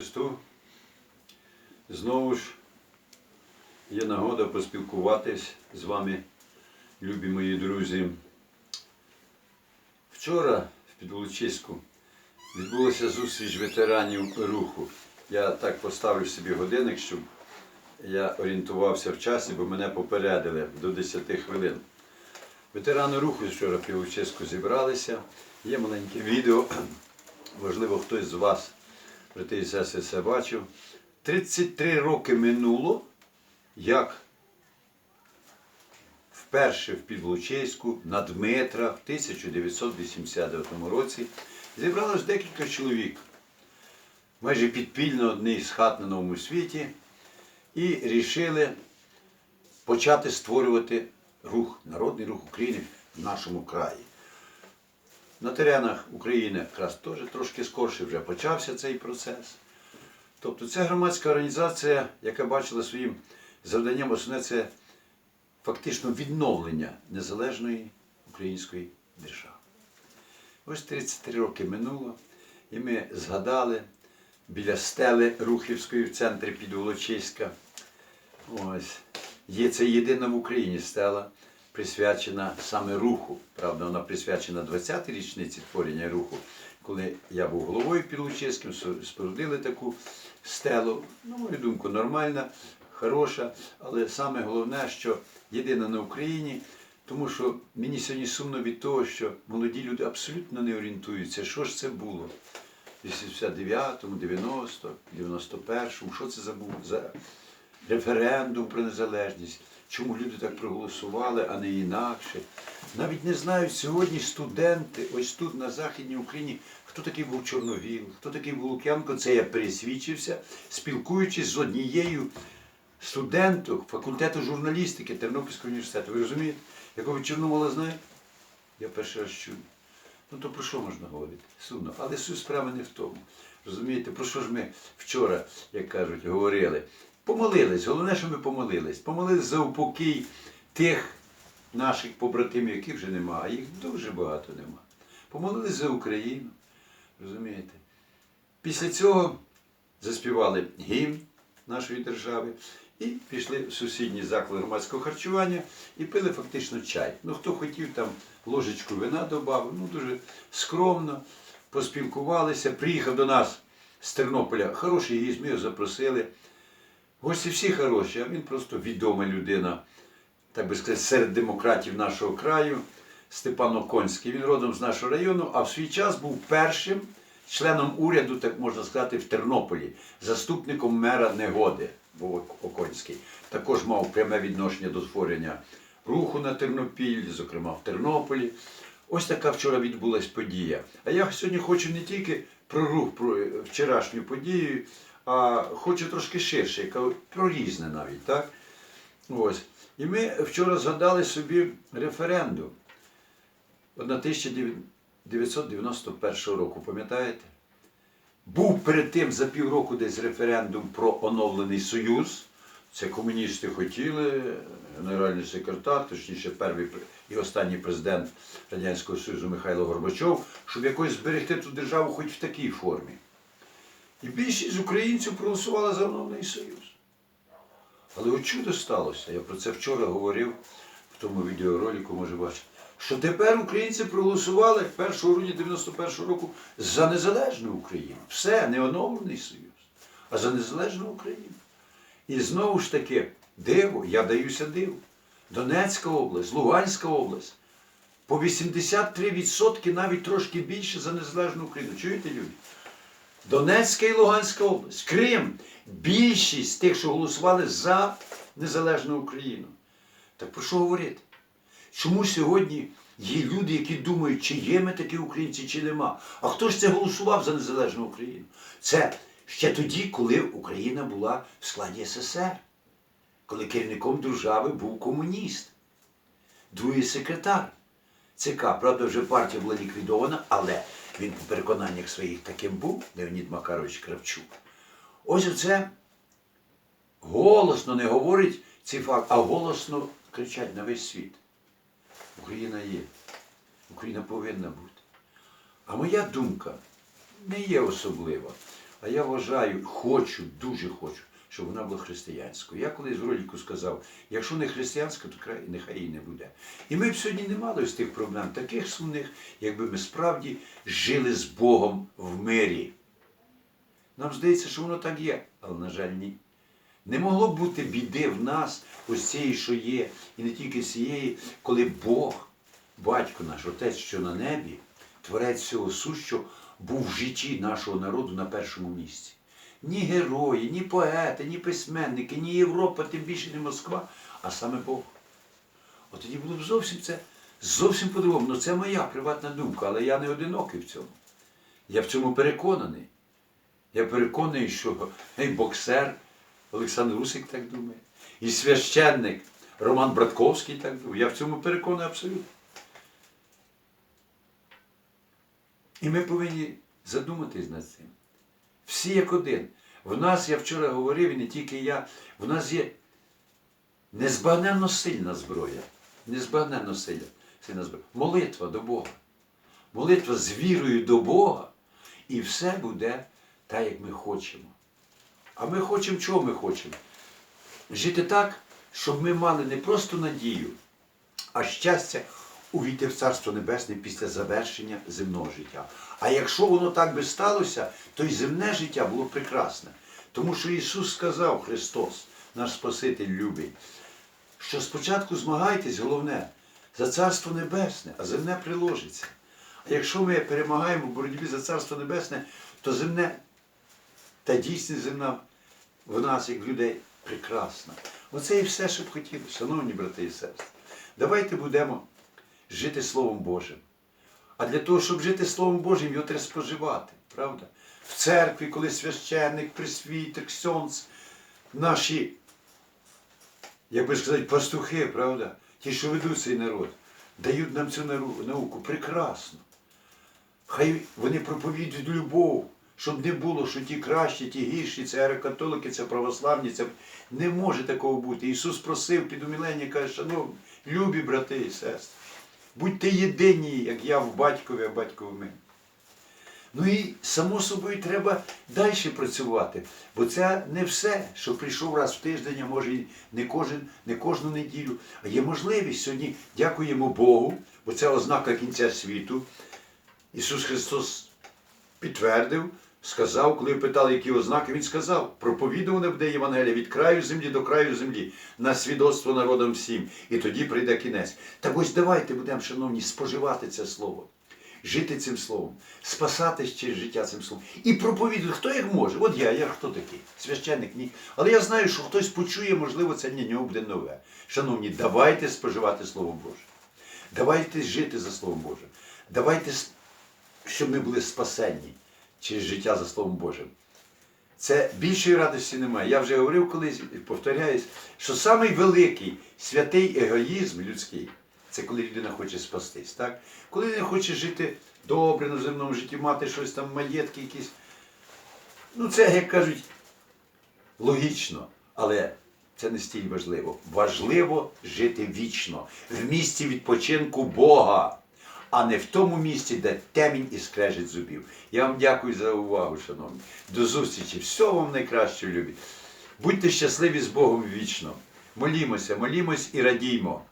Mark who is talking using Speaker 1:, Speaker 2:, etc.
Speaker 1: Христу. Знову ж є нагода поспілкуватись з вами, любі мої друзі. Вчора в Підволочиську відбулася зустріч ветеранів руху. Я так поставлю собі годинник, щоб я орієнтувався в часі, бо мене попередили до 10 хвилин. Ветерани руху вчора в Підволочиську зібралися. Є маленьке відео. Можливо, хтось з вас брати і сестри, це бачив. 33 роки минуло, як вперше в Підлучейську на Дмитра в 1989 році зібралось декілька чоловік, майже підпільно одний з хат на новому світі, і рішили почати створювати рух, народний рух України в нашому краї. На теренах України якраз теж трошки скорше вже почався цей процес. Тобто це громадська організація, яка бачила своїм завданням основне це фактично відновлення незалежної української держави. Ось 33 роки минуло, і ми згадали біля стели Рухівської в центрі Підволочиська. Ось. Є це єдина в Україні стела, присвячена саме руху. Правда, вона присвячена 20-й річниці творення руху. Коли я був головою Підлучиським, спорудили таку стелу. На мою думку, нормальна, хороша, але саме головне, що єдина на Україні, тому що мені сьогодні сумно від того, що молоді люди абсолютно не орієнтуються, що ж це було. В 89-му, 90, 91-му, що це за референдум про незалежність, чому люди так проголосували, а не інакше. Навіть не знають сьогодні студенти, ось тут на Західній Україні, хто такий був Чорновіл, хто такий був Лук'янко, це я пересвідчився, спілкуючись з однією студенток факультету журналістики Тернопільського університету. Ви розумієте, якого Чорновола знає? Я перший раз чую. Ну то про що можна говорити? Сумно. Але суть справи не в тому. Розумієте, про що ж ми вчора, як кажуть, говорили? Помолились. Головне, що ми помолились. Помолились за упокій тих наших побратимів, яких вже нема, а їх дуже багато нема. Помолились за Україну. Розумієте? Після цього заспівали гімн нашої держави і пішли в сусідній заклад громадського харчування і пили фактично чай. Ну, хто хотів там ложечку вина додав, ну дуже скромно, поспілкувалися. Приїхав до нас з Тернополя хороший гість, ми його запросили. Гості всі хороші, а він просто відома людина, так би сказати, серед демократів нашого краю, Степан Оконський. Він родом з нашого району, а в свій час був першим членом уряду, так можна сказати, в Тернополі, заступником мера Негоди був Оконський. Також мав пряме відношення до створення руху на Тернопіль, зокрема в Тернополі. Ось така вчора відбулася подія. А я сьогодні хочу не тільки про рух, про вчорашню подію, а хочу трошки ширше, про різне навіть, так? Ось. І ми вчора згадали собі референдум 1991 року, пам'ятаєте? Був перед тим за півроку десь референдум про оновлений союз. Це комуністи хотіли, генеральний секретар, точніше, перший і останній президент Радянського Союзу Михайло Горбачов, щоб якось зберегти ту державу хоч в такій формі. І більшість українців проголосувала за оновлений союз. Але от чудо сталося, я про це вчора говорив в тому відеоролику, може бачити, що тепер українці проголосували 1 грудня 91 року за незалежну Україну. Все, не оновлений союз, а за незалежну Україну. І знову ж таки, диво, я даюся диву. Донецька область, Луганська область. По 83% навіть трошки більше за незалежну Україну. Чуєте, люди? Донецька і Луганська область, Крим. Більшість тих, що голосували за незалежну Україну. Так про що говорити? Чому сьогодні є люди, які думають, чи є ми такі українці, чи нема? А хто ж це голосував за незалежну Україну? Це ще тоді, коли Україна була в складі СССР, коли керівником держави був комуніст, другий секретар ЦК. Правда, вже партія була ліквідована, але він по переконаннях своїх таким був, Леонід Макарович Кравчук. Ось оце голосно не говорить ці факти, а голосно кричать на весь світ. Україна є. Україна повинна бути. А моя думка не є особлива. А я вважаю, хочу, дуже хочу, щоб вона була християнською. Я колись в ролику сказав, якщо не християнська, то нехай і не буде. І ми б сьогодні не мали ось тих проблем, таких сумних, якби ми справді жили з Богом в мирі. Нам здається, що воно так є, але, на жаль, ні. Не могло б бути біди в нас, ось цієї, що є, і не тільки цієї, коли Бог, батько наш, Отець, що на небі, творець всього сущого, був в житті нашого народу на першому місці. Ні герої, ні поети, ні письменники, ні Європа, тим більше не Москва, а саме Бог. От тоді було б зовсім це зовсім по-другому. Ну це моя приватна думка, але я не одинокий в цьому. Я в цьому переконаний. Я переконаний, що і боксер Олександр Русик так думає, і священник Роман Братковський так думає. Я в цьому переконаний абсолютно. І ми повинні задуматись над цим. Всі як один. В нас, я вчора говорив, і не тільки я, в нас є незбагненно сильна зброя. Незбагненно сильна, сильна зброя. Молитва до Бога. Молитва з вірою до Бога. І все буде так, як ми хочемо. А ми хочемо, чого ми хочемо? Жити так, щоб ми мали не просто надію, а щастя увійти в Царство Небесне після завершення земного життя. А якщо воно так би сталося, то й земне життя було прекрасне. Тому що Ісус сказав, Христос, наш Спаситель любий, що спочатку змагайтесь, головне, за Царство Небесне, а земне приложиться. А якщо ми перемагаємо в боротьбі за Царство Небесне, то земне та дійсність земна в нас, як в людей, прекрасна. Оце і все, що б хотіли, шановні брати і сестри. Давайте будемо жити Словом Божим. А для того, щоб жити Словом Божим, його треба споживати, правда? В церкві, коли священник, присвітер, ксьонц, наші, як би сказати, пастухи, правда? Ті, що ведуть цей народ, дають нам цю науку прекрасно. Хай вони проповідують любов, щоб не було, що ті кращі, ті гірші, це греко-католики, це православні, це не може такого бути. Ісус просив під умилення, каже, шановні, любі брати і сестри, будьте єдині, як я в батькові, а батько в мене. Ну і само собою треба далі працювати, бо це не все, що прийшов раз в тиждень, а може і не, кожен, не кожну неділю. А є можливість сьогодні, дякуємо Богу, бо це ознака кінця світу. Ісус Христос підтвердив, сказав, коли питали, які ознаки, Він сказав, проповідуване буде Євангелія від краю землі до краю землі, на свідоцтво народам всім, і тоді прийде кінець. Так ось давайте будемо, шановні, споживати це слово, жити цим словом, спасатись через життя цим словом. І проповідувати, хто як може. От я, я хто такий? Священник ні. Але я знаю, що хтось почує, можливо, це для нього буде нове. Шановні, давайте споживати Слово Боже. Давайте жити за Словом Божим. Давайте щоб ми були спасенні через життя за Словом Божим. Це більшої радості немає. Я вже говорив колись повторяюсь, що самий великий святий егоїзм людський це коли людина хоче спастись. Так? Коли людина хоче жити добре на земному житті, мати щось там, маєтки якісь. Ну, це, як кажуть, логічно, але це не стільки важливо. Важливо жити вічно, в місці відпочинку Бога, а не в тому місці, де темінь і скрежить зубів. Я вам дякую за увагу, шановні. До зустрічі. Всього вам найкращого любі. Будьте щасливі з Богом вічно. Молімося, молімось і радіймо.